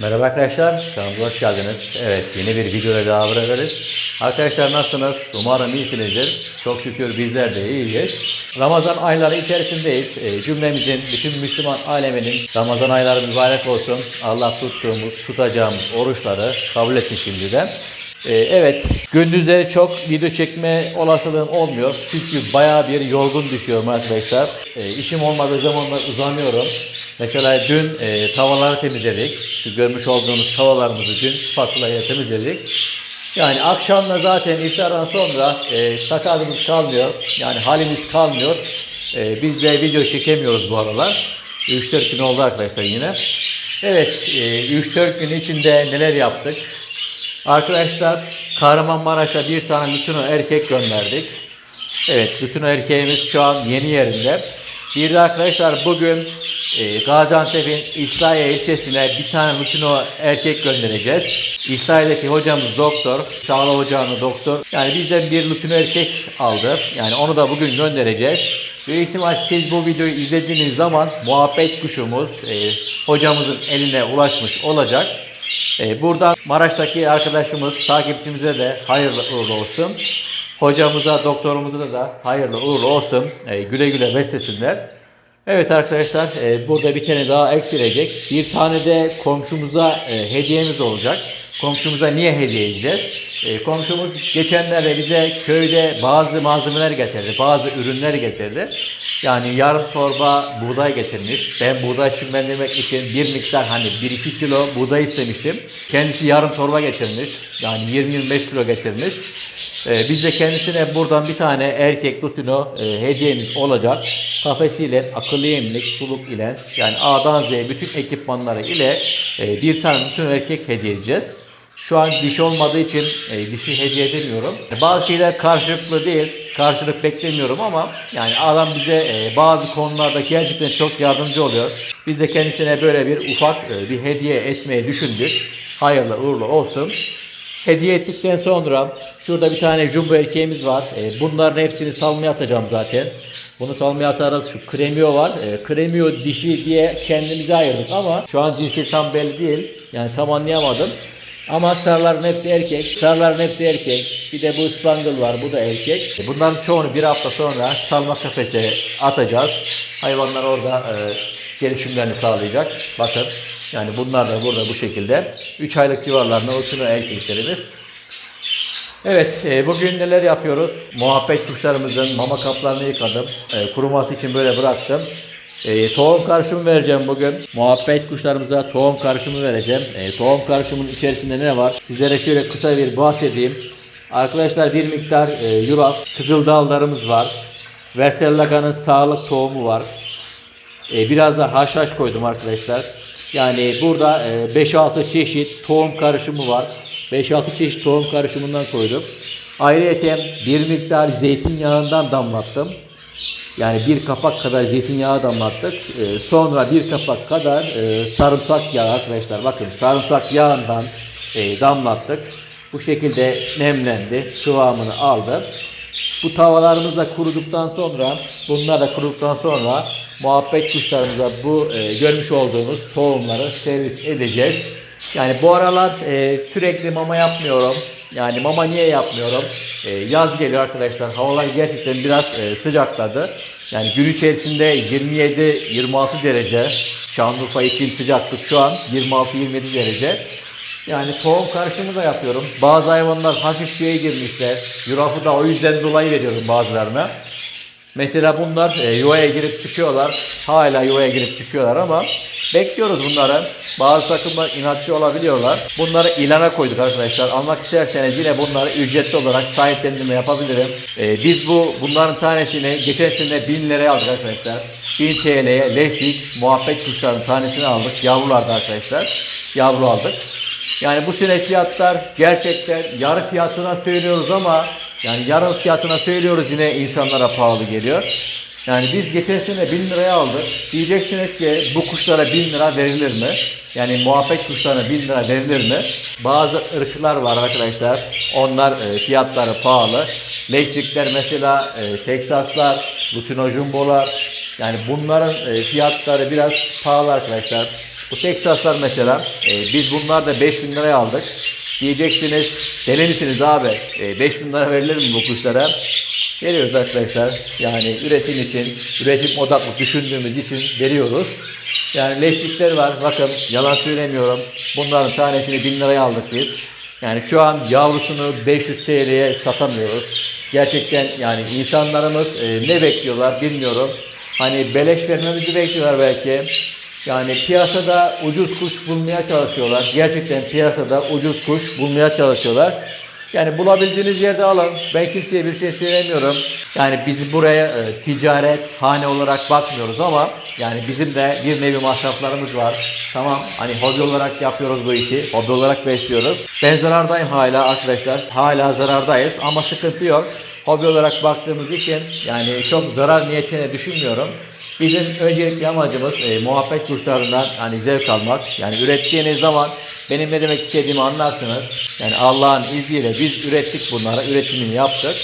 Merhaba arkadaşlar, kanalımıza hoş geldiniz. Evet, yeni bir videoda daha beraberiz. Arkadaşlar nasılsınız? Umarım iyisinizdir. Çok şükür bizler de iyiyiz. Ramazan ayları içerisindeyiz. E, cümlemizin, bütün Müslüman aleminin Ramazan ayları mübarek olsun. Allah tuttuğumuz, tutacağımız oruçları kabul etsin şimdiden. E, evet, gündüzleri çok video çekme olasılığım olmuyor. Çünkü bayağı bir yorgun düşüyorum arkadaşlar. E, işim olmadığı zamanlar uzanıyorum. Mesela dün e, tavaları temizledik. Şu görmüş olduğunuz tavalarımızı dün spatula ile temizledik. Yani akşamda zaten iftardan sonra e, takadımız kalmıyor. Yani halimiz kalmıyor. E, biz de video çekemiyoruz bu aralar. 3-4 gün oldu arkadaşlar yine. Evet, e, 3-4 gün içinde neler yaptık? Arkadaşlar Kahramanmaraş'a bir tane Lütino erkek gönderdik. Evet, Lütino erkeğimiz şu an yeni yerinde. Bir de arkadaşlar bugün e, Gaziantep'in İslahiye ilçesine bir tane Lütino erkek göndereceğiz. İslahiye'deki hocamız doktor, sağlık ocağının doktor. Yani bizden bir Lütino erkek aldı. Yani onu da bugün göndereceğiz. Büyük ihtimal siz bu videoyu izlediğiniz zaman muhabbet kuşumuz e, hocamızın eline ulaşmış olacak. E, buradan Maraş'taki arkadaşımız, takipçimize de hayırlı uğurlu olsun. Hocamıza, doktorumuza da hayırlı uğurlu olsun. E, güle güle beslesinler. Evet arkadaşlar, e, burada bir tane daha eksilecek. Bir tane de komşumuza e, hediyemiz olacak. Komşumuza niye hediye edeceğiz? E, komşumuz geçenlerde bize köyde bazı malzemeler getirdi, bazı ürünler getirdi. Yani yarım torba buğday getirmiş. Ben buğday çimlendirmek için bir miktar hani 1-2 kilo buğday istemiştim. Kendisi yarım torba getirmiş. Yani 20-25 kilo getirmiş. E, biz de kendisine buradan bir tane erkek lutino e, hediyemiz olacak. Kafesiyle, akıllı yemlik, suluk ile yani A'dan Z'ye bütün ekipmanları ile e, bir tane lutino erkek hediye edeceğiz. Şu an dişi olmadığı için e, dişi hediye edemiyorum. Bazı şeyler karşılıklı değil. Karşılık beklemiyorum ama yani adam bize bazı konularda gerçekten çok yardımcı oluyor. Biz de kendisine böyle bir ufak bir hediye etmeyi düşündük. Hayırlı uğurlu olsun. Hediye ettikten sonra şurada bir tane jumbo erkeğimiz var. E, bunların hepsini salmaya atacağım zaten. Bunu salmaya atarız. Şu kremio var. E, kremio dişi diye kendimize ayırdık ama şu an cinsiyeti tam belli değil. Yani tam anlayamadım. Ama sarıların hepsi erkek. Sarıların hepsi erkek. Bir de bu spangle var. Bu da erkek. Bunların çoğunu bir hafta sonra salma kafese atacağız. Hayvanlar orada e, gelişimlerini sağlayacak. Bakın. Yani bunlar da burada bu şekilde. 3 aylık civarlarında oturan erkeklerimiz. Evet, e, bugün neler yapıyoruz? Muhabbet kuşlarımızın mama kaplarını yıkadım. E, kuruması için böyle bıraktım. E, tohum karışımı vereceğim bugün. Muhabbet kuşlarımıza tohum karışımı vereceğim. E, tohum karışımının içerisinde ne var? Sizlere şöyle kısa bir bahsedeyim. Arkadaşlar bir miktar e, yulaf, kızıldallarımız var. Versellaga'nın sağlık tohumu var. E, biraz da haşhaş koydum arkadaşlar. Yani burada e, 5-6 çeşit tohum karışımı var. 5-6 çeşit tohum karışımından koydum. Ayrıca bir miktar zeytinyağından damlattım. Yani bir kapak kadar zeytinyağı damlattık. E, sonra bir kapak kadar e, sarımsak yağı arkadaşlar. Bakın sarımsak yağından e, damlattık. Bu şekilde nemlendi. Kıvamını aldı. Bu tavalarımız da kuruduktan sonra, bunlar da kuruduktan sonra muhabbet kuşlarımıza bu e, görmüş olduğunuz tohumları servis edeceğiz. Yani bu aralar e, sürekli mama yapmıyorum. Yani mama niye yapmıyorum? E, yaz geliyor arkadaşlar. Havalar gerçekten biraz e, sıcakladı. Yani gün içerisinde 27-26 derece. Şanlıurfa için sıcaklık şu an 26-27 derece. Yani tohum karışımı da yapıyorum. Bazı hayvanlar hafif suya girmişler. Yulafı da o yüzden dolayı veriyorum bazılarına. Mesela bunlar e, yuvaya girip çıkıyorlar. Hala yuvaya girip çıkıyorlar ama bekliyoruz bunları. Bazı takımlar inatçı olabiliyorlar. Bunları ilana koyduk arkadaşlar. Almak isterseniz yine bunları ücretli olarak sahiplendirme yapabilirim. E, biz bu bunların tanesini geçen sene 1000 liraya aldık arkadaşlar. 1000 TL'ye lesik muhabbet kuşlarının tanesini aldık. Yavrularda arkadaşlar. Yavru aldık. Yani bu sene fiyatlar gerçekten yarı fiyatına söylüyoruz ama yani yarı fiyatına söylüyoruz yine insanlara pahalı geliyor. Yani biz geçen sene 1000 liraya aldık. Diyeceksiniz ki bu kuşlara 1000 lira verilir mi? Yani muhabbet kuşlarına 1000 lira verilir mi? Bazı ırklar var arkadaşlar. Onlar e, fiyatları pahalı. Leksikler mesela e, Teksaslar, Lutino Jumbo'lar. Yani bunların e, fiyatları biraz pahalı arkadaşlar. Bu Texaslar mesela e, biz bunlar da 5000 liraya aldık. Diyeceksiniz deli misiniz abi? E, 5000 lira verilir mi bu kuşlara? Veriyoruz arkadaşlar. Yani üretim için, üretim odaklı düşündüğümüz için veriyoruz. Yani leşlikler var. Bakın yalan söylemiyorum. Bunların tanesini 1000 liraya aldık biz. Yani şu an yavrusunu 500 TL'ye satamıyoruz. Gerçekten yani insanlarımız e, ne bekliyorlar bilmiyorum. Hani beleş vermemizi bekliyorlar belki. Yani piyasada ucuz kuş bulmaya çalışıyorlar. Gerçekten piyasada ucuz kuş bulmaya çalışıyorlar. Yani bulabildiğiniz yerde alın. Ben kimseye bir şey söylemiyorum. Yani biz buraya e, ticaret, hane olarak bakmıyoruz ama yani bizim de bir nevi masraflarımız var. Tamam hani hobi olarak yapıyoruz bu işi. Hobi olarak besliyoruz. Ben zarardayım hala arkadaşlar. Hala zarardayız ama sıkıntı yok. Hobi olarak baktığımız için yani çok zarar niyetine düşünmüyorum. Bizim öncelikli amacımız e, muhabbet kuşlarından hani zevk almak. Yani ürettiğiniz zaman benim ne demek istediğimi anlarsınız. Yani Allah'ın izniyle biz ürettik bunları, üretimini yaptık.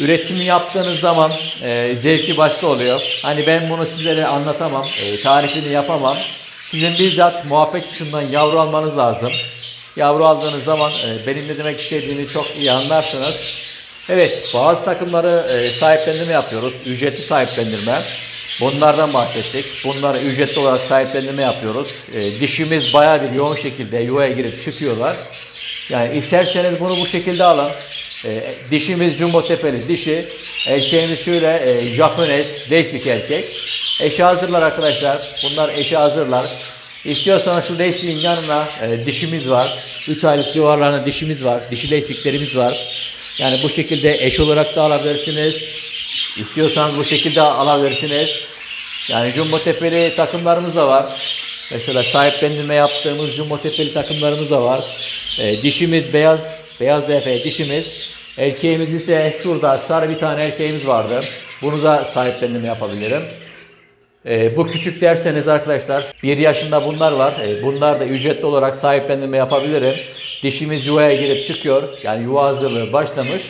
Üretimi yaptığınız zaman e, zevki başka oluyor. Hani ben bunu sizlere anlatamam, e, tarifini yapamam. Sizin bizzat muhabbet kuşundan yavru almanız lazım. Yavru aldığınız zaman e, benim ne demek istediğimi çok iyi anlarsınız. Evet, bazı takımları e, sahiplendirme yapıyoruz. Ücretli sahiplendirme. Bunlardan bahsettik. Bunları ücretli olarak sahiplendirme yapıyoruz. E, dişimiz bayağı bir yoğun şekilde yuvaya girip çıkıyorlar. Yani isterseniz bunu bu şekilde alın. E, dişimiz jumbo tepeli dişi. Erkeğimiz şöyle e, Japones, erkek. Eşi hazırlar arkadaşlar. Bunlar eşi hazırlar. İstiyorsanız şu Leipzig'in yanına e, dişimiz var. 3 aylık civarlarında dişimiz var. Dişi Leipzig'lerimiz var. Yani bu şekilde eş olarak da alabilirsiniz. İstiyorsanız bu şekilde alabilirsiniz. Yani jumbo tepeli takımlarımız da var. Mesela sahiplendirme yaptığımız jumbo tepeli takımlarımız da var. Ee, dişimiz beyaz, beyaz DF dişimiz. Erkeğimiz ise şurada sarı bir tane erkeğimiz vardı. Bunu da sahiplendirme yapabilirim. Ee, bu küçük derseniz arkadaşlar 1 yaşında bunlar var. Ee, bunlar da ücretli olarak sahiplendirme yapabilirim. Dişimiz yuvaya girip çıkıyor. Yani yuva hazırlığı başlamış.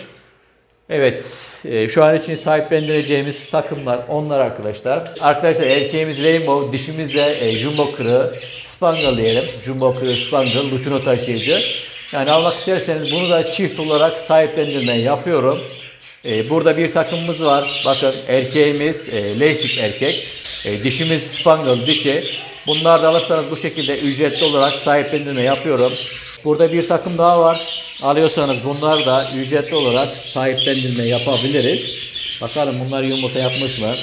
Evet. e, şu an için sahiplendireceğimiz takımlar onlar arkadaşlar. Arkadaşlar erkeğimiz Rainbow, dişimiz de e, Jumbo Kırığı, Spangle diyelim. Jumbo Kırığı, Spangle, Lutino taşıyıcı. Yani almak isterseniz bunu da çift olarak sahiplendirme yapıyorum. E, burada bir takımımız var. Bakın erkeğimiz e, Leipzig erkek. E, dişimiz Spangle dişi. Bunlar da alırsanız bu şekilde ücretli olarak sahiplendirme yapıyorum. Burada bir takım daha var. Alıyorsanız bunlar da ücretli olarak sahiplendirme yapabiliriz. Bakalım bunlar yumurta yapmış mı?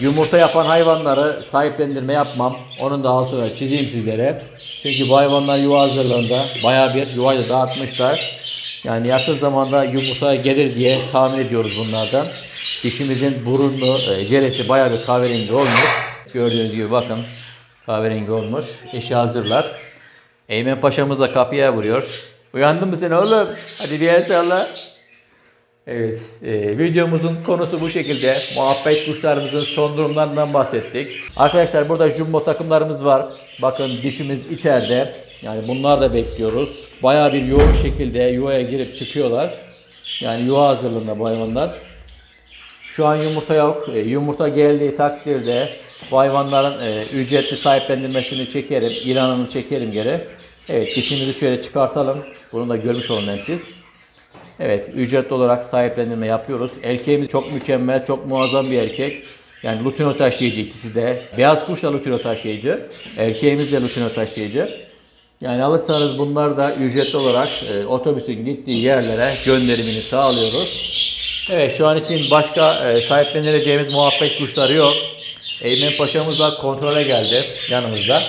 Yumurta yapan hayvanları sahiplendirme yapmam. Onun da altını çizeyim sizlere. Çünkü bu hayvanlar yuva hazırlığında bayağı bir yuvayı da dağıtmışlar. Yani yakın zamanda yumurta gelir diye tahmin ediyoruz bunlardan. Dişimizin burunlu e, ceresi bayağı bir kahverengi olmuş. Gördüğünüz gibi bakın kahverengi olmuş. Eşi hazırlar. Eymen Paşa'mız da kapıya vuruyor. Uyandın mı sen oğlum? Hadi bir el salla. Evet, e, videomuzun konusu bu şekilde. Muhabbet kuşlarımızın son durumlarından bahsettik. Arkadaşlar burada jumbo takımlarımız var. Bakın dişimiz içeride. Yani bunlar da bekliyoruz. Bayağı bir yoğun şekilde yuvaya girip çıkıyorlar. Yani yuva hazırlığında bu hayvanlar. Şu an yumurta yok. E, yumurta geldiği takdirde bu hayvanların e, ücretli sahiplendirmesini çekerim. ilanını çekerim geri. Evet dişimizi şöyle çıkartalım. Bunu da görmüş olun hem siz. Evet, ücretli olarak sahiplendirme yapıyoruz. Erkeğimiz çok mükemmel, çok muazzam bir erkek. Yani lutino taşıyıcı ikisi de. Beyaz kuş da lutino taşıyıcı. Erkeğimiz de lutino taşıyıcı. Yani alırsanız bunlar da ücretli olarak e, otobüsün gittiği yerlere gönderimini sağlıyoruz. Evet şu an için başka e, sahiplenileceğimiz muhabbet kuşları yok. Eymen Paşa'mız da kontrole geldi yanımızda.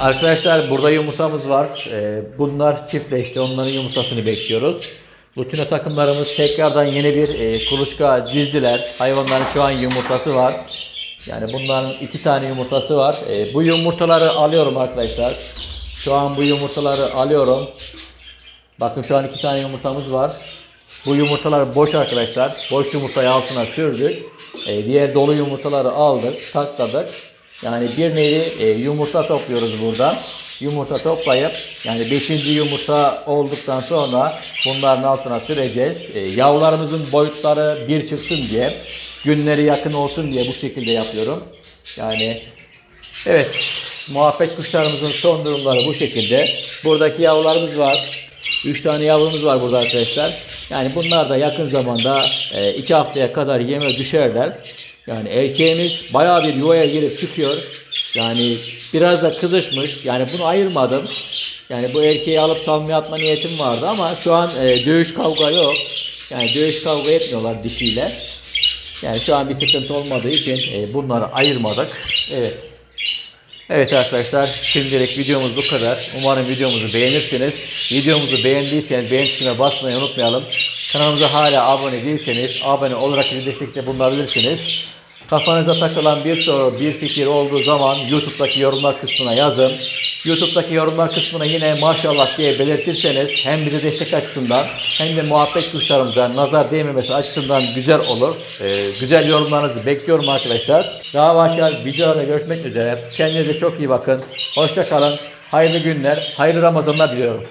Arkadaşlar burada yumurtamız var. E, bunlar çiftleşti. Onların yumurtasını bekliyoruz. Lutino takımlarımız tekrardan yeni bir e, kuluçka dizdiler. Hayvanların şu an yumurtası var. Yani bunların iki tane yumurtası var. E, bu yumurtaları alıyorum arkadaşlar. Şu an bu yumurtaları alıyorum. Bakın şu an iki tane yumurtamız var. Bu yumurtalar boş arkadaşlar. Boş yumurtayı altına sürdük. E, diğer dolu yumurtaları aldık, sakladık. Yani bir nevi e, yumurta topluyoruz burada. Yumurta toplayıp yani 5. yumurta olduktan sonra bunların altına süreceğiz. E, yavrularımızın boyutları bir çıksın diye, günleri yakın olsun diye bu şekilde yapıyorum. Yani evet Muhabbet kuşlarımızın son durumları bu şekilde. Buradaki yavrularımız var. 3 tane yavrumuz var burada arkadaşlar. Yani bunlar da yakın zamanda 2 haftaya kadar yeme düşerler. Yani erkeğimiz bayağı bir yuvaya girip çıkıyor. Yani biraz da kızışmış. Yani bunu ayırmadım. Yani bu erkeği alıp salmaya atma niyetim vardı ama şu an e, dövüş kavga yok. Yani dövüş kavga etmiyorlar dişiyle. Yani şu an bir sıkıntı olmadığı için e, bunları ayırmadık. Evet. Evet arkadaşlar şimdilik videomuz bu kadar. Umarım videomuzu beğenirsiniz. Videomuzu beğendiyseniz beğen tuşuna basmayı unutmayalım. Kanalımıza hala abone değilseniz abone olarak bizi destekte bulunabilirsiniz. Kafanıza takılan bir soru, bir fikir olduğu zaman YouTube'daki yorumlar kısmına yazın. YouTube'daki yorumlar kısmına yine maşallah diye belirtirseniz hem bize destek açısından hem de muhabbet kuşlarımıza nazar değmemesi açısından güzel olur. Ee, güzel yorumlarınızı bekliyorum arkadaşlar. Daha başka videolarda görüşmek üzere. Kendinize çok iyi bakın. Hoşça kalın. Hayırlı günler, hayırlı Ramazanlar diliyorum.